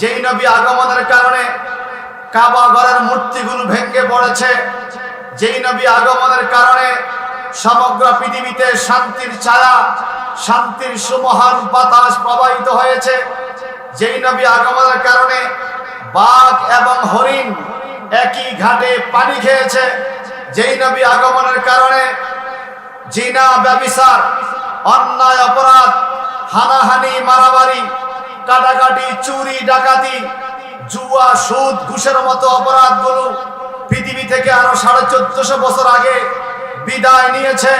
যেই নবী আগমনের কারণে কাবা ঘরের মূর্তিগুলো ভেঙে পড়েছে, যেই নবী আগমনের কারণে সমগ্র পৃথিবীতে শান্তির ছায়া, শান্তির সুমহান বাতাস প্রবাহিত হয়েছে, যেই নবী আগমনের কারণে বাঘ এবং হরিণ একই ঘাটে পানি খেয়েছে, যেই নবী আগমনের কারণে জিনা, ব্যবিচার, অন্যায়, অপরাধ, হানাহানি, মারামারি কাটাকাটি, চুরি, ডাকাতি, জুয়া, সুদ, ঘুষের মতো অপরাধগুলো পৃথিবী থেকে আরও সাড়ে চোদ্দশো বছর আগে বিদায় নিয়েছে।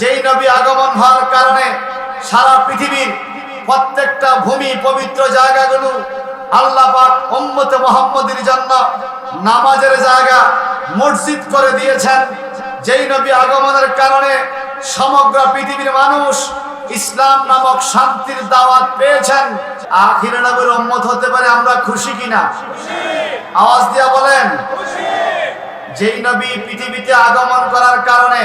যেই নবী আগমন হওয়ার কারণে সারা পৃথিবীর প্রত্যেকটা ভূমি পবিত্র জায়গাগুলো আল্লাহ উম্মতে মোহাম্মদের জন্য নামাজের জায়গা মসজিদ করে দিয়েছেন। যেই নবী আগমনের কারণে সমগ্র পৃথিবীর মানুষ ইসলাম নামক শান্তির দাওয়াত পেয়েছেন। আখির নবীর উম্মত হতে পারে আমরা খুশি কিনা? আওয়াজ দিয়া বলেন, যেই নবী পৃথিবীতে আগমন করার কারণে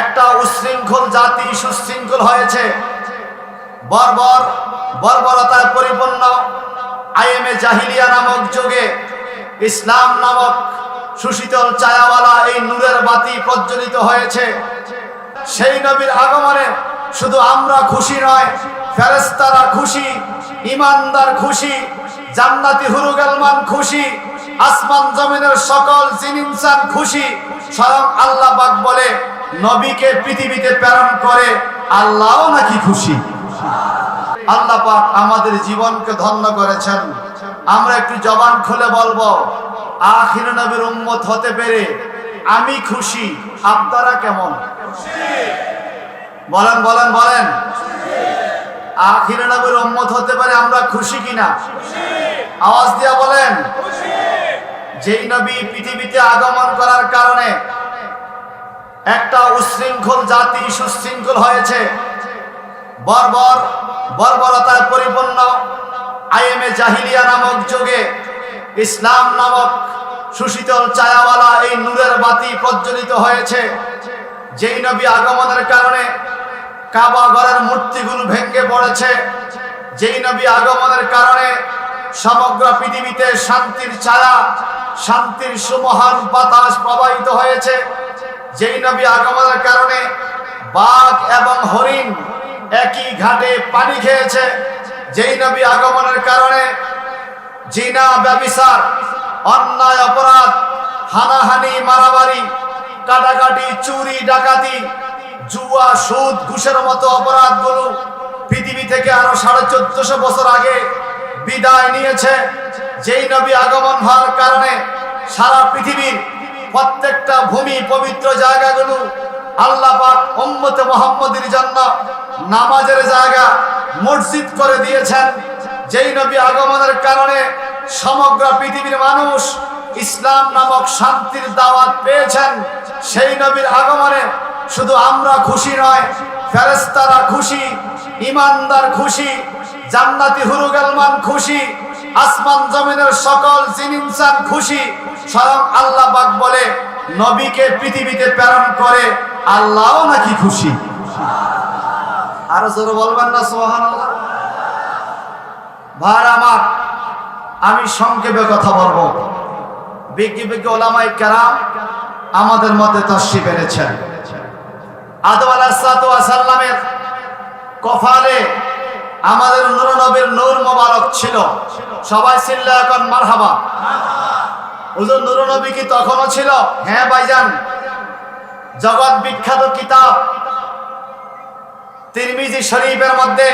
একটা উশৃঙ্খল জাতি সুশৃঙ্খল হয়েছে, বর্বর বর্বরতায় পরিপূর্ণ আইএমএ জাহিলিয়া নামক যুগে ইসলাম নামক সুশীতল চায়াওয়ালা এই নূরের বাতি প্রজ্বলিত হয়েছে। সেই নবীর আগমনে শুধু আমরা খুশি নয় ফেরেস্তারা খুশি ইমানদার খুশি, জান্নাতি হুরুগালমান খুশি, আসমান জমিনের সকল জিন ইনসান খুশি। স্বয়ং আল্লাহ পাক বলে, নবীকে পৃথিবীতে প্রেরণ করে আল্লাহও নাকি খুশি। আল্লাহ পাক আমাদের জীবনকে ধন্য করেছেন। আমরা একটু জবান খুলে বলব, আখির নবীর উম্মত হতে পেরে আমি খুশি, আপনারা কেমন? বলেন বলেন বলেন। আখির নবীর উম্মত হতে পারে আমরা খুশি কিনা? আওয়াজ দিয়া বলেন। যেই নবী পৃথিবীতে আগমন করার কারণে একটা উশৃঙ্খল জাতি সুশৃঙ্খল হয়েছে, বর্বর বর্বরতায় পরিপূর্ণ আইএমএ জাহিলিয়া নামক যুগে ইসলাম নামক সুশীতল ছায়াওয়ালা এই নূরের বাতি প্রজ্বলিত হয়েছে। যেই নবী আগমনের কারণে কাবা ঘরের মূর্তিগুলো ভেঙে পড়েছে। যেই নবী আগমনের কারণে সমগ্র পৃথিবীতে শান্তির ছায়া, শান্তির সুমহান বাতাস প্রবাহিত হয়েছে। যেই নবী আগমনের কারণে বাঘ এবং হরিণ একই ঘাটে পানি খেয়েছে। যেই নবী আগমনের কারণে জিনা, ব্যবিচার, অন্যায়, অপরাধ, হানাহানি, মারামারি, কাটাকাটি, চুরি, ডাকাতি জুয়া, সুদ, ঘুষের মতো অপরাধগুলো পৃথিবী থেকে আরও সাড়ে চোদ্দশো বছর আগে বিদায় নিয়েছে। যেই নবী আগমন হওয়ার কারণে সারা পৃথিবীর প্রত্যেকটা ভূমি, পবিত্র জায়গাগুলো আল্লাহ পাক মোহাম্মদের জন্য নামাজের জায়গা মসজিদ করে দিয়েছেন। যেই নবী আগমনের কারণে সমগ্র পৃথিবীর মানুষ ইসলাম নামক শান্তির দাওয়াত পেয়েছেন। সেই নবীর আগমনে শুধু আমরা খুশি নয় ফেরেস্তারা খুশি ইমানদার খুশি, জান্নাতি হুরুগালমান খুশি, আসমান জমিনের সকল জিন ইনসান খুশি। স্বয়ং আল্লাহ পাক বলে, নবীকে পৃথিবীতে প্রেরণ করে আল্লাহও নাকি খুশি। আরও জোরে বলবেন না সোহান আল্লাহ ভার আমার, আমি সংক্ষেপে কথা বলব। বিজ্ঞ বিজ্ঞ ওলামাই কেরাম আমাদের মধ্যে তস্বি পেরেছেন আদম আলাহামের কফালে আমাদের নুর নবীর নূর মোবারক ছিল। সবাই ছিল এখন মারহাবা। হুজুর নুর নবী কি তখনও ছিল? হ্যাঁ ভাইজান। জগৎ বিখ্যাত কিতাব। তিরমিজি শরীফের মধ্যে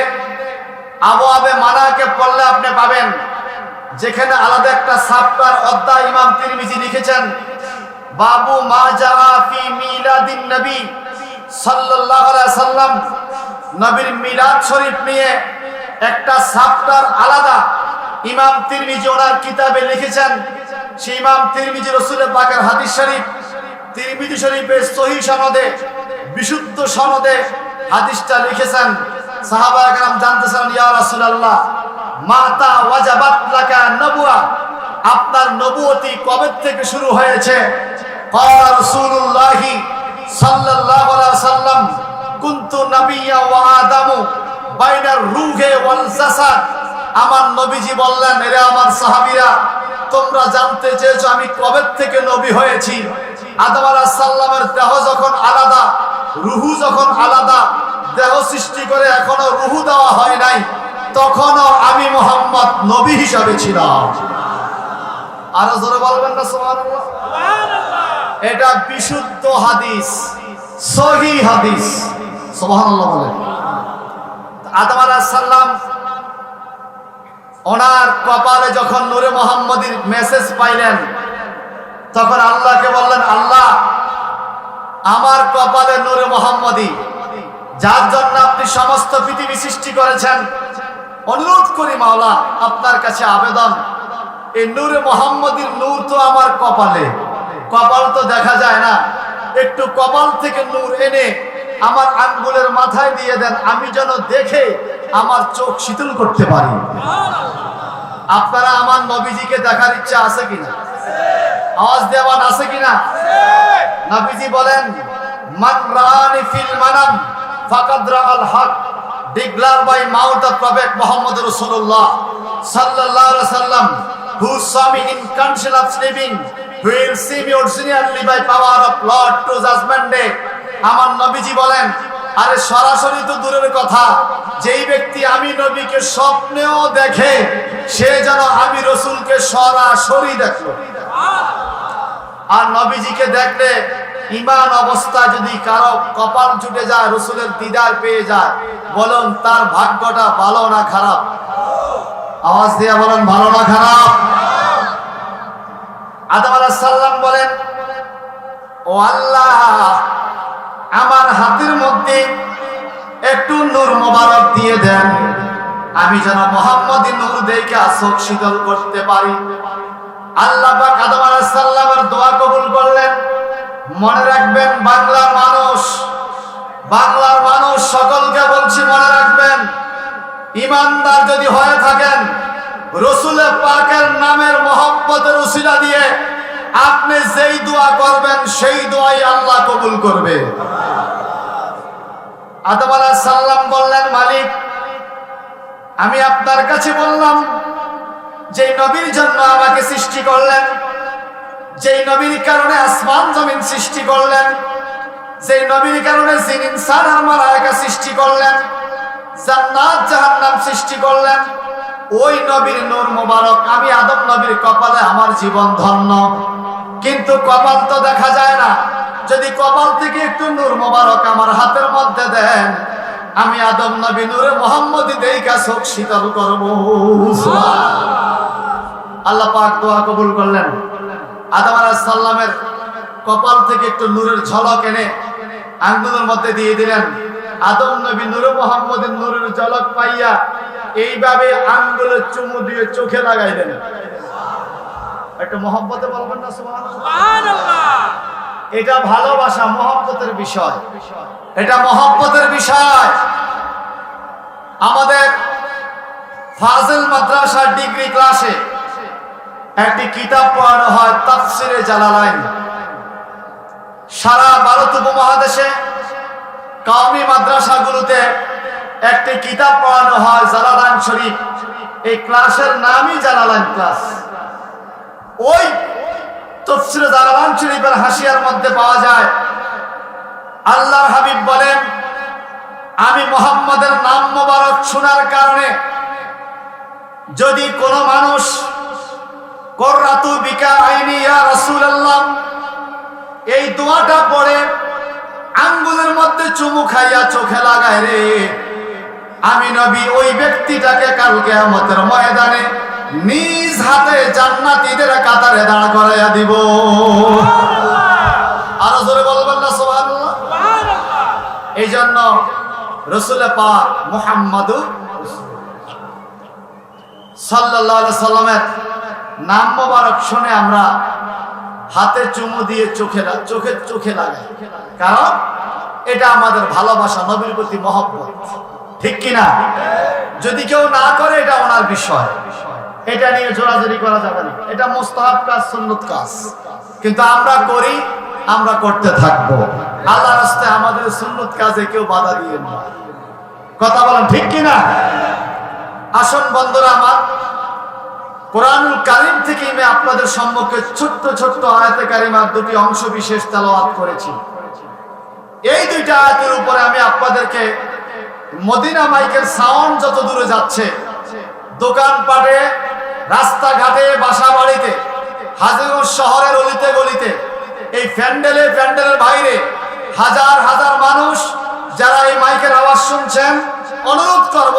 আবু আবে মানাকে পড়লে আপনি পাবেন। যেখানে আলাদা একটা সাপ্তার অধ্যায় ইমাম তিরমিজি লিখেছেন, বাবু মা জাআ ফি মিলাদিন নবী। আলাইহি সাল্লাম নবীর মিলাদ শরীফ নিয়ে একটা সাপ্তার আলাদা ইমাম তিরমিজি ওনার কিতাবে লিখেছেন। সেই ইমাম তিরমিজি রসুলের পাকের হাদিস শরীফ, তিরমিজি শরীফের সহি সনদে, বিশুদ্ধ সনদে হাদিসটা লিখেছেন। সাহাবা একরাম জানতেছেন, ইয়া রাসূলুল্লাহ মাতা ওয়াজাবাত লাকা নবুয়া, আপনার নবুয়তি কবে থেকে শুরু হয়েছে? ক্বালা রাসূলুল্লাহ সাল্লাল্লাহু আলাইহি সাল্লাম কুনতু নাবিয়্যা ওয়া আদামু বাইনার রূহে ওয়াল জাসাদ। আমার নবীজি বললেন, এরে আমার সাহাবীরা, তোমরা জানতে চেয়েছো আমি কবে থেকে নবী হয়েছি? আদম আলাহ সাল্লামের দেহ যখন আলাদা, রুহু যখন আলাদা, দেহ সৃষ্টি করে এখনও রুহু দেওয়া হয় নাই, তখনও আমি মোহাম্মদ নবী হিসাবে ছিলাম। আরও জোরে বলবেন না, সুবহানাল্লাহ। এটা বিশুদ্ধ হাদিস সহি হাদিস। সুবহানাল্লাহ বলেন আদম আলাইহিস সালাম ওনার কপালে যখন নূরে মোহাম্মদীর মেসেজ পাইলেন, তখন আল্লাহকে বললেন, আল্লাহ, আমার কপালে নূরে মোহাম্মদী যার জন্য আপনি সমস্ত পৃথিবী সৃষ্টি করেছেন। অনুরোধ করি মাওলা, আপনার কাছে আবেদন, এই নূরে মোহাম্মদীর নূর তো আমার কপালে। কপাল তো দেখা যায় না। একটু কপাল থেকে নূর এনে আমার আঙ্গুলের মাথায় দিয়ে দেন, আমি যেন দেখে আমার চোখ শীতল করতে পারি। আপনারা আমার নবীজিকে দেখার ইচ্ছা আছে কিনা? আওয়াজ দেওয়ান আছে কিনা? নবীজি বলেন, মান রানি ফিল মানাম হক। Declare by mouth of prophet Muhammad রাসূলুল্লাহ সাল্লাল্লাহু আলাইহি সাল্লাম who saw me in council sleeping will see me originally by power of Lord to judgment day আমার নবীজি বলেন, আরে সরাসরি তো দূরের কথা। যেই ব্যক্তি আমি নবীকে স্বপ্নেও দেখে, সে যেন আমি রসুলকে সরাসরি দেখল আর নবীজিকে দেখলে ইমান অবস্থা যদি কারও কপাল ছুটে যায়, রসুলের দিদার পেয়ে যায়, বলুন তার ভাগ্যটা ভালো না খারাপ? আওয়াজ দিয়ে বলেন, ভালো না খারাপ? আদম আলাহ সাল্লাম বলেন, ও আল্লাহ, আমার হাতের মধ্যে একটু নূর মোবারক দিয়ে দেন। আমি যেন মোহাম্মদী নূর দেখে চোখ শীতল করতে পারি। আল্লাহ পাক আদম আলাইহিস সালামের দোয়া কবুল করলেন। মনে রাখবেন, বাংলার মানুষ বাংলার মানুষ সকলকে বলছি মনে রাখবেন, ইমানদার যদি হয়ে থাকেন রসুলের পাকের নামের মোহাম্মতের উসিলা দিয়ে আপনি যেই দোয়া করবেন, সেই দোয়াই আল্লাহ কবুল করবে। আদম আলাইহিস সালাম বললেন, মালিক, আমি আপনার কাছে বললাম, যেই নবীর জন্য আমাকে সৃষ্টি করলেন, যেই নবীর কারণে আসমান জমিন সৃষ্টি করলেন, যেই নবীর কারণে জিন, ইনসান আর সৃষ্টি করলেন, জান্নাত জাহান্নাম সৃষ্টি করলেন ওই নবীর নূর মোবারক, আমি আদম নবীর কপালে আমার জীবন ধন্য। কিন্তু কপাল তো দেখা যায় না। যদি কপাল থেকে একটু নূর মোবারক আমার হাতের মধ্যে দেন, আমি আদম নবী নূরে মোহাম্মদী দেইকা চোখ শীতল করব। আল্লাহ পাক দোয়া কবুল করলেন। আদম আলাহ সাল্লামের কপাল থেকে একটু নূরের ঝলক এনে আঙ্গুলের মধ্যে দিয়ে দিলেন। আদম নবী নূরে মোহাম্মদের নূরের ঝলক পাইয়া এইভাবে আঙ্গুলের চুমু দিয়ে চোখে লাগাইলেন। একটা মহব্বতে বলবেন না সুবহানাল্লাহ। এটা ভালোবাসা মহব্বতের বিষয়। এটা মহব্বতের বিষয়। আমাদের ফাজিল মাদ্রাসার ডিগ্রি ক্লাসে একটি কিতাব পড়ানো হয় তাফসিরে জালালাইন। সারা ভারত উপমহাদেশে কাউমি মাদ্রাসাগুলোতে একটি কিতাব পড়ানো হয় জালালাইন শরীফ। এই ক্লাসের নামই জালালাইন ক্লাস। ওই তফসিরে জালালাইন শরীফের হাসিয়ার মধ্যে পাওয়া যায় আল্লাহ হাবিব বলেন, আমি মোহাম্মদের নাম মোবারক শোনার কারণে যদি কোনো মানুষ কররাতু বিকা আইনি ইয়া রাসূলুল্লাহ এই দোয়াটা পড়ে আঙ্গুলের মধ্যে চুমু খাইয়া চোখে লাগায় রে। আমি নবী ওই ব্যক্তিটাকে কাল কিয়ামতের ময়দানে নিজ হাতে জান্নাতীদের কাতারে দাঁড় করাইয়া দিব। আরও জোরে বলবেন না সুবহানাল্লাহ? এই জন্য রসুল পাক মুহাম্মাদু সাল্লাল্লাহু আলাইহি সাল্লামের নাম মোবারক শুনে আমরা হাতে চুমু দিয়ে চোখে চোখে চোখে লাগাই কারণ এটা আমাদের ভালোবাসা, নবীর প্রতি মহব্বত। ঠিক কিনা? যদি কেউ না করে, এটা ওনার বিষয়। এটা নিয়ে জোরাজোরি করা যাবে না। এটা মোস্তাহাব কাজ, সুন্নত কাজ। কিন্তু আমরা করি, আমরা করতে থাকব। আল্লাহ রাস্তায় আমাদের সুন্নত কাজে কেউ বাধা দিয়ে না। কথা বলেন ঠিক কিনা? আসন বন্ধুরা আমার কোরআনুল কারিম থেকে আমি আপনাদের সম্মুখে ছোট্ট ছোট্ট আয়াতে কারিমার দুটি অংশ বিশেষ তেলাওয়াত করেছি। এই দুইটা আয়াতের উপরে আমি আপনাদেরকে মদিনা মাইকের সাউন্ড যত দূরে যাচ্ছে, দোকানপাটে, রাস্তাঘাটে বাসা বাড়িতে হাজিগঞ্জ শহরের অলিতে গলিতে, এই প্যান্ডেলে, প্যান্ডেলের বাইরে হাজার হাজার মানুষ যারা এই মাইকের আওয়াজ শুনছেন, অনুরোধ করব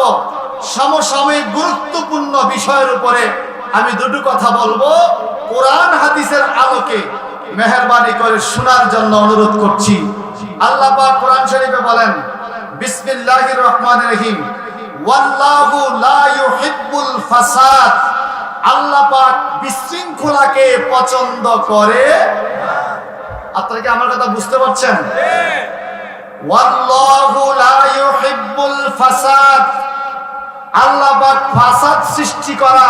সমসাময়িক গুরুত্বপূর্ণ বিষয়ের উপরে আমি দুটো কথা বলব। কোরআন হাদিসের আলোকে মেহরবানি করে শোনার জন্য অনুরোধ করছি। আল্লাহ পাক কোরআন শরীফে বলেন বিসমিল্লাহির রহমানির রহিম। ওয়াল্লাহু লা ইউহিব্বুল ফাসাদ। আল্লাহ পাক বিশৃঙ্খলাকে পছন্দ করে আপনারা কি আমার কথা বুঝতে পারছেন? ওয়াল্লাহু লা ইউহিব্বুল ফাসাদ। আল্লাহ পাক ফাসাদ সৃষ্টি করা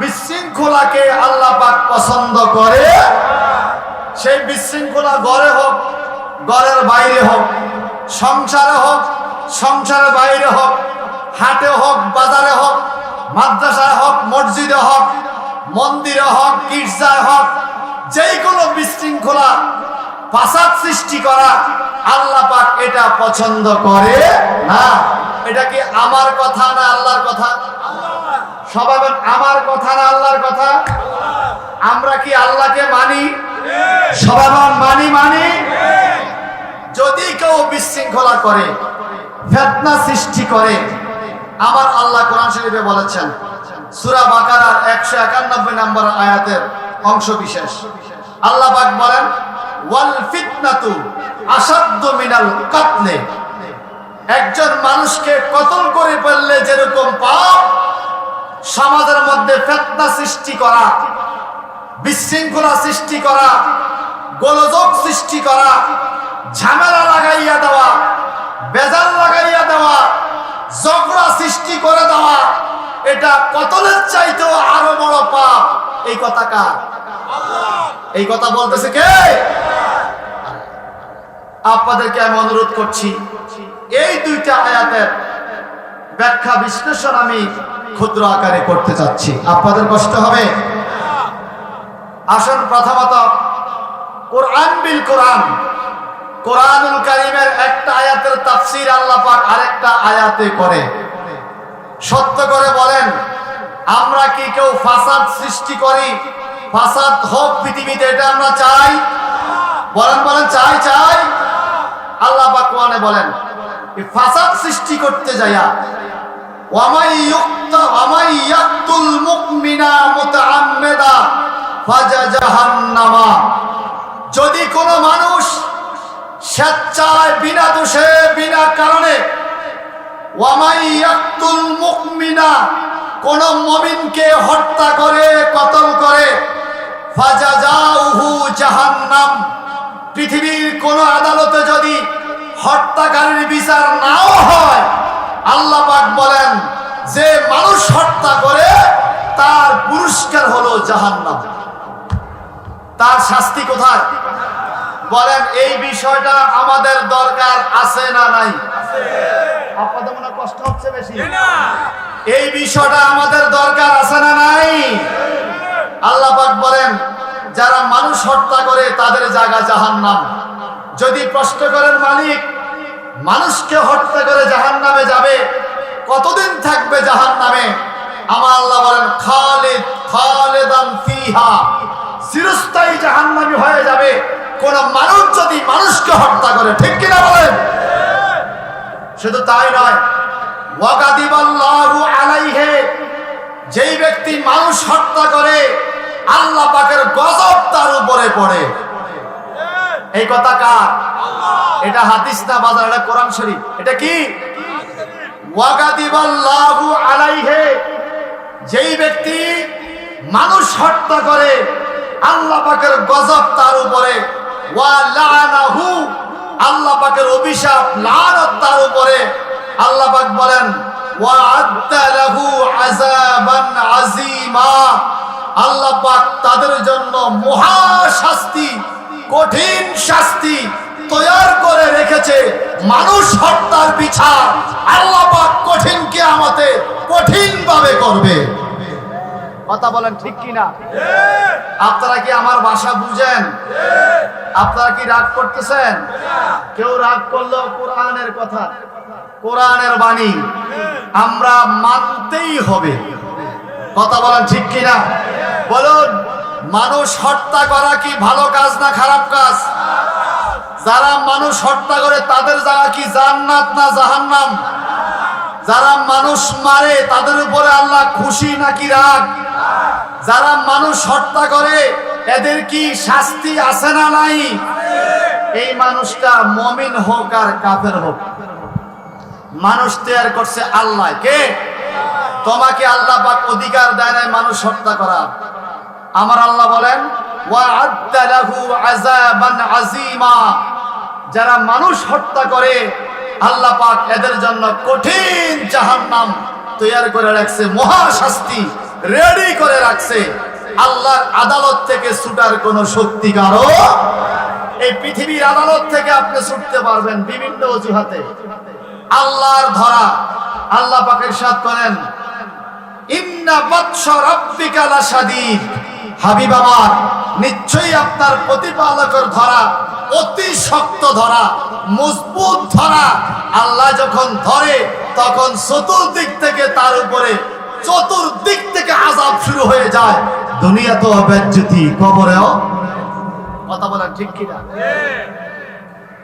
বিশৃঙ্খলাকে আল্লাহপাক পছন্দ করে। সেই বিশৃঙ্খলা ঘরে হোক ঘরের বাইরে হোক, সংসারে হোক, সংসারের বাইরে হোক, হাটে হোক, বাজারে হোক, মাদ্রাসায় হোক, মসজিদে হোক, মন্দিরে হোক, গির্জায় হোক যেই কোনো বিশৃঙ্খলা ফাসাদ সৃষ্টি করা আল্লাহ পাক এটা পছন্দ করে না। এটা কি আমার কথা না আল্লাহর কথা? সবাই আমার কথা না আল্লাহর কথা? আমরা কি আল্লাহকে মানি? সবাই মানি মানি। যদি কেউ বিশৃঙ্খলা করে, ফেতনা সৃষ্টি করে, আমার আল্লাহ কোরআন শরীফে বলেছেন, সূরা বাকারার একশো একানব্বই নম্বর আয়াতের অংশ বিশেষ আল্লাহ পাক বলেন, ওয়াল ফিতনাতু আসাদ্দ মিনাল কাতলে। একজন মানুষকে কতল করে ফেললে যেরকম পাপ, সমাজের মধ্যে ফেতনা সৃষ্টি করা, বিশৃঙ্খলা সৃষ্টি করা, গোলযোগ সৃষ্টি করা, ঝামেলা লাগাইয়া দেওয়া, বেজাল লাগাইয়া দেওয়া, ঝগড়া সৃষ্টি করে দেওয়া, এটা কতলের চাইতেও আরও বড় পাপ। এই কথা কার? এই কথা বলতেছে কে? আপনাদেরকে আমি অনুরোধ করছি এই দুইটা আয়াতের ব্যাখ্যা বিশ্লেষণ আমি ক্ষুদ্র আকারে করতে চাচ্ছি। আপনাদের কষ্ট হবে? আসুন প্রথমত, কোরআন বিল কোরআন। কোরআনুল কারিমের একটা আয়াতের তাফসীর আল্লাহ পাক আরেকটা আয়াতে করে। সত্য করে বলেন, আমরা কি কেউ ফাসাদ সৃষ্টি করি? ফাসাদ হোক পৃথিবীতে, এটা আমরা চাই। বলেন বলেন, চাই চাই। আল্লাহ পাক কোরআনে বলেন ফাসাদ সৃষ্টি করতে যাইয়া, ওয়ামাই যদি কোনো মানুষ স্বেচ্ছায়, বিনা দোষে, বিনা কারণে মুমিনা কোন মমিনকে হত্যা করে কতল করে, ফাজাজাউহু জাহান্নাম। পৃথিবীর কোন আদালতে যদি হত্যাকারীর বিচার নাও হয়। আল্লাহ পাক বলেন, যে মানুষ হত্যা করে, তার পুরস্কার হলো জাহান্নাম। তার শাস্তি কোথায়? বলেন, এই বিষয়টা আমাদের দরকার আছে না নাই? আপনাদের মনে কষ্ট হচ্ছে বেশি? এই বিষয়টা আমাদের দরকার আছে না নাই? আল্লাহ পাক বলেন যারা মানুষ হত্যা করে, তাদের জায়গা জাহান্নাম। যদি প্রশ্ন করেন, মালিক, মানুষকে হত্যা করে জাহান্নামে যাবে, কতদিন থাকবে জাহান্নামে? আমার আল্লাহ বলেন, খালিদ, খালেদান ফিহা। চিরস্থায়ী জাহান্নামী হয়ে যাবে। কোন মানুষ যদি মানুষকে হত্যা করে, ঠিক কিনা বলেন? শুধু তাই নয়, ওয়াগাদিবাল্লাহু আলাইহে, যেই ব্যক্তি মানুষ হত্যা করে আল্লাহ পাকের গজব তার উপরে পড়ে। এই কথা কার? এটা হাদিস না বাজার, এটা কোরআন শরীফ। এটা কি? ওয়াগাদিবাল্লাহু যেই ব্যক্তি মানুষ হত্যা করে, আল্লাহ পাকের গজব তার উপরে। আল্লাহ পাকের অভিশাপ, লানত তার উপরে। আল্লাহ পাক বলেন, ওয়া আল্লাহ পাক তাদের জন্য মহা শাস্তি কঠিন শাস্তি তৈয়ার করে রেখেছে। মানুষ হত্যার বিচার আল্লাহ পাক কঠিন কিয়ামতে কঠিন ভাবে করবে। কথা বলেন ঠিক কি না আপনারা কি আমার ভাষা বুঝেন? আপনারা কি রাগ করতেছেন? কেউ রাগ করলেও কোরআনের কথা, কোরআনের বাণী আমরা মানতেই হবে। কথা বলেন ঠিক কিনা? বলুন, মানুষ হত্যা করা কি ভালো কাজ না খারাপ কাজ? যারা মানুষ হত্যা করে, তাদের জায়গা কি জান্নাত না জাহান্নাম? যারা মানুষ মারে, তাদের উপরে আল্লাহ খুশি নাকি রাগ? যারা মানুষ হত্যা করে, এদের কি শাস্তি আছে না নাই? এই মানুষটা মমিন হোক আর কাফের হোক। মানুষ তৈরি করছে আল্লাহ। কে? তোমাকে আল্লাহ পাক অধিকার দেয় নাই মানুষ হত্যা করা। আমার আল্লাহ বলেন যারা মানুষ হত্যা করে, আল্লাহ পাক এদের জন্য কঠিন জাহান্নাম তৈরি করে রাখছে মহা শাস্তি রেডি করে রাখছে। আল্লাহর আদালত থেকে ছুটার কোনো শক্তি কারও এই পৃথিবীর আদালত থেকে আপনি ছুটতে পারবেন বিভিন্ন অজুহাতে। আল্লাহর ধরা। আল্লাহ পাকের সাথ করেন, ইন্না বাতশ রাব্বিকা লাশাদীদ। হাবিব আমার, নিশ্চয়ই আপনার প্রতিপালকের ধরা অতি শক্ত ধরা, মজবুত ধরা। আল্লাহ যখন ধরে, তখন চতুর্দিক থেকে তার উপরে, চতুর্দিক থেকে আজাব শুরু হয়ে যায়। দুনিয়া তো অব্যাজ্যতি, কবরেও। কথা বলেন ঠিক কিনা?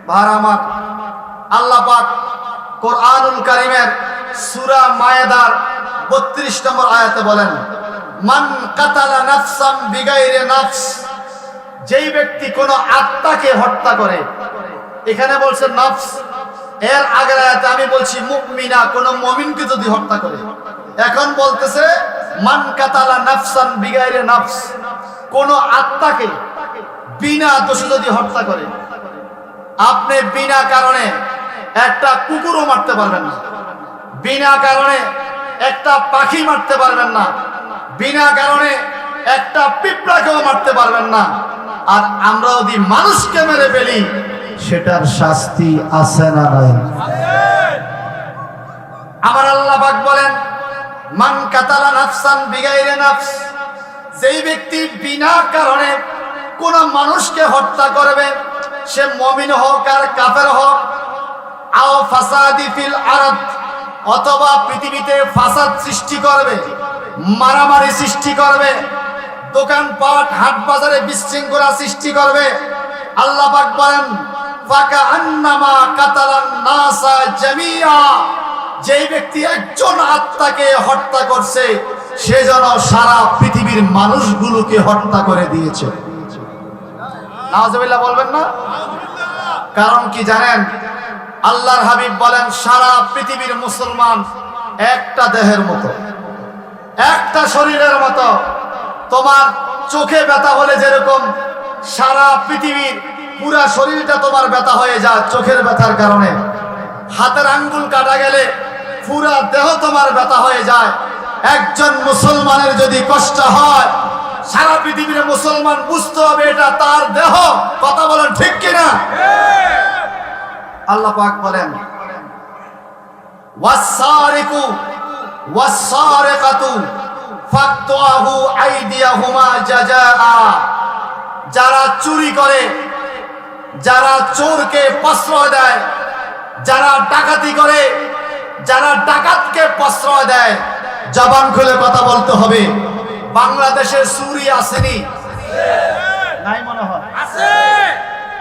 ভার আমার, আল্লাহ পাক কোরআনুল কারিমের সূরা মায়েদার 32 নম্বর আয়াতে বলেন, মান কাতালা নাফসাম বিগাইরে নাফস যেই ব্যক্তি কোন আত্মাকে হত্যা করে, এখানে বলছে নফস। এর আগের আয়াতে আমি বলছি মুমিনা, কোন মমিনকে যদি হত্যা করে। এখন বলতেছে, মান কাতালা নাফসান বিগাইরে নাফস কোন আত্মাকে বিনা দোষে যদি হত্যা করে। আপনি বিনা কারণে একটা কুকুরও মারতে পারবেন না। বিনা কারণে একটা পাখি মারতে পারবেন না। বিনা কারণে একটা পিঁপড়াকেও মারতে পারবেন না। আর আমরা যদি মানুষকে মেরে ফেলি, সেটার শাস্তি আছে না নাই। আমার আল্লাহ পাক বলেন, মান কাতালা নাফসান বিগাইরে নাফস যেই ব্যক্তি বিনা কারণে কোন মানুষকে হত্যা করবে, সে মমিন হোক আর কাফের হোক আও ফাসাদি ফিল আরদ, অথবা পৃথিবীতে ফাসাদ সৃষ্টি করবে, মারামারি সৃষ্টি করবে, দোকানপাট হাট বাজারে বিশৃঙ্খলা সৃষ্টি করবে। আল্লাহ পাক বলেন ফাকা আন্নামা কাতালান নাসা জামিয়া যেই ব্যক্তি একজন আত্মাকে হত্যা করছে, সে যেন সারা পৃথিবীর মানুষগুলোকে হত্যা করে দিয়েছে। নাওয়াজবিল্লাহ বলবেন না? কারণ কি জানেন? আল্লাহর হাবিব বলেন, সারা পৃথিবীর মুসলমান একটা দেহের মতো, একটা শরীরের মতো। তোমার চোখে ব্যথা হলে যেরকম সারা পৃথিবীর পুরা শরীরটা তোমার ব্যথা হয়ে যায় চোখের ব্যথার কারণে। হাতের আঙ্গুল কাটা গেলে পুরা দেহ তোমার ব্যথা হয়ে যায়। একজন মুসলমানের যদি কষ্ট হয়, সারা পৃথিবীর মুসলমান বুঝতে হবে এটা তার দেহ। কথা বলেন ঠিক কিনা? আল্লাহ পাক বলেন ওয়াসারিকু ওয়াসারিকাতু ফাকতুহু আইদিয়াহুমা জাযাআ। যারা চুরি করে যারা চোরকে প্রশ্রয় দেয় যারা ডাকাতি করে যারা ডাকাতকে প্রশ্রয় দেয় জবান খুলে কথা বলতে হবে। বাংলাদেশের চুরি আসেনি। নাই মনে হয়।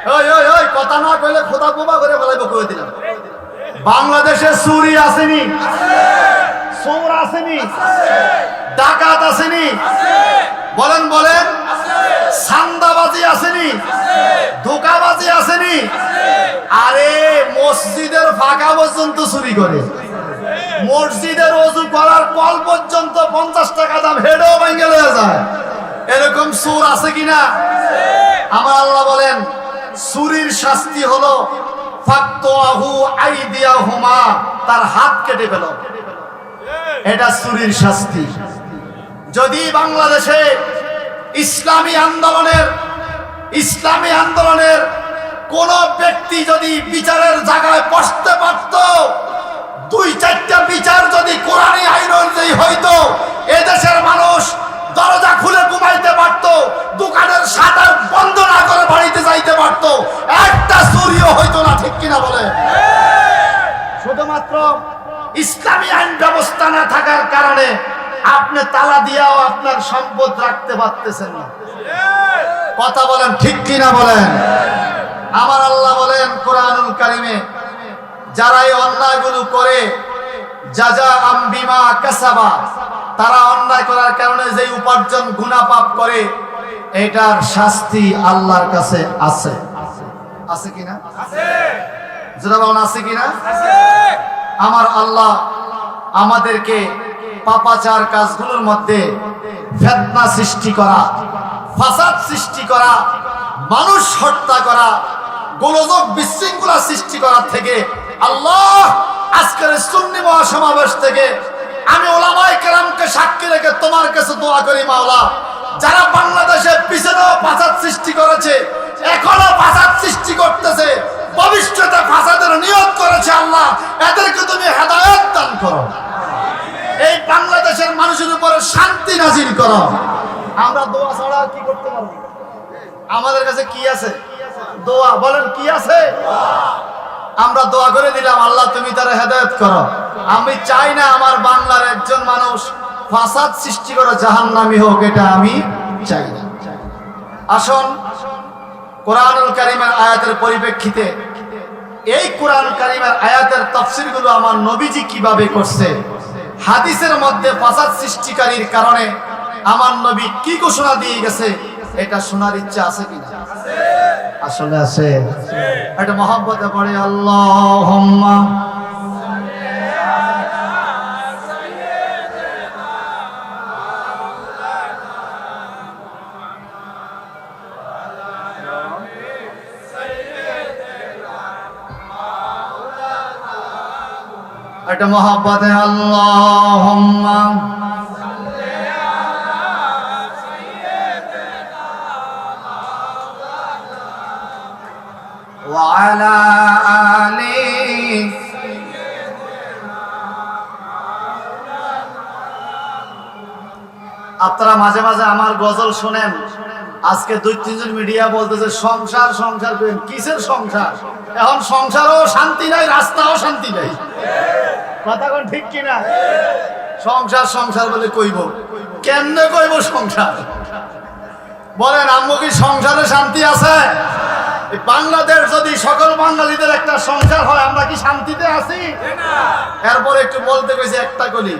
ওই ওই ওই কথা না কইলে খোদা বোবা করে বলাইব কই দিলাম? বাংলাদেশে চুরি আসেনি। চোর আসেনি। ডাকাত আসেনি। বলেন বলেন। সান্দাবাজি আসেনি। ধোকাবাজি আসেনি। আরে, মসজিদের ফাঁকা পর্যন্ত চুরি করে। মসজিদের অজু করার কল পর্যন্ত পঞ্চাশ টাকা দাম হেডেও ভেঙে যায়। এরকম সুর আছে কিনা? আমার আল্লাহ বলেন সুরির শাস্তি হলো তার হাত কেটে ফেল। এটা সুরির শাস্তি। যদি বাংলাদেশে ইসলামী আন্দোলনের ইসলামী আন্দোলনের কোন ব্যক্তি যদি বিচারের জায়গায় বসতে পারত, দুই চারটা বিচার যদি কোরআনী আইন অনুযায়ী হইতো, এদেশের মানুষ দরজা খুলে ঘুমাইতে পারত, দোকানের শাটার বন্ধ না করে বাড়িতে যাইতে পারত। একটা চুরিও হইতো না, ঠিক কিনা বলে? শুধুমাত্র ইসলামী আইন ব্যবস্থা না থাকার কারণে আপনি তালা দিয়াও আপনার সম্পদ রাখতে পারতেছেন না। কথা বলেন, ঠিক কিনা বলেন? আমার আল্লাহ বলেন কোরআনুল কারিমে, যারা এই অন্যায়গুলো করে, যা যা আম্বিমা কাসাবা তারা অন্যায় করার কারণে যে উপার্জন গুণা পাপ করে, এটার শাস্তি আল্লাহর কাছে আছে। আছে কিনা যারা বলেন, আছে কিনা আমার আল্লাহ আমাদেরকে পাপাচার কাজগুলোর মধ্যে ফেতনা সৃষ্টি করা, ফাসাদ সৃষ্টি করা, মানুষ হত্যা করা, গোলযোগ বিশৃঙ্খলা সৃষ্টি করার থেকে আল্লাহ আজকের সুন্নি মহাসমাবেশ থেকে আমি ওলামাই কেরামকে সাক্ষী রেখে তোমার কাছে দোয়া করি, মাওলা। যারা বাংলাদেশের পিছনেও ফাসাদ সৃষ্টি করেছে, এখনও ফাসাদ সৃষ্টি করতেছে, ভবিষ্যতে ফাসাদের নিয়োগ করেছে আল্লাহ, এদেরকে তুমি হেদায়ত দান করো। এই বাংলাদেশের মানুষের উপরে শান্তি নাজির করো। আমরা দোয়া ছাড়া কি করতে পারব? আমাদের কাছে কি আছে? দোয়া, বলেন কি আছে? আমরা দোয়া করে দিলাম, আল্লাহ তুমি তারা হেদায়ত করো। আমি চাই না আমার বাংলার একজন মানুষ ফাসাদ সৃষ্টি করে জাহান্নামি হোক, এটা আমি চাই না। আসুন, কোরআনুল কারিমের আয়াতের পরিপ্রেক্ষিতে এই কোরআন কারিমের আয়াতের তফসিরগুলো আমার নবীজি কীভাবে করছে, হাদিসের মধ্যে ফাসাদ সৃষ্টিকারীর কারণে আমার নবী কি ঘোষণা দিয়ে গেছে, এটা শোনার ইচ্ছা আছে কিনা? আসলে আছে। এটা মহব্বতে পড়ে আল্লাহ এটা মহব্বতে আল্লাহ মাঝে মাঝে আমার গজল শোনেন। আজকে দুই তিনজন মিডিয়া বলতেছে সংসার সংসার করেন কিসের সংসার? এখন সংসারও শান্তি নাই রাস্তাও শান্তি নাই। কথা কোন ঠিক কিনা? সংসার সংসার বলে কইব। কেমনে কইব সংসার? বলেন আম্মু কি সংসারে শান্তি আছে? বাংলাদেশ যদি সকল বাঙালিদের একটা সংসার হয় আমরা কি শান্তিতে আছি? এরপর একটু বলতে গেছি একটা গলি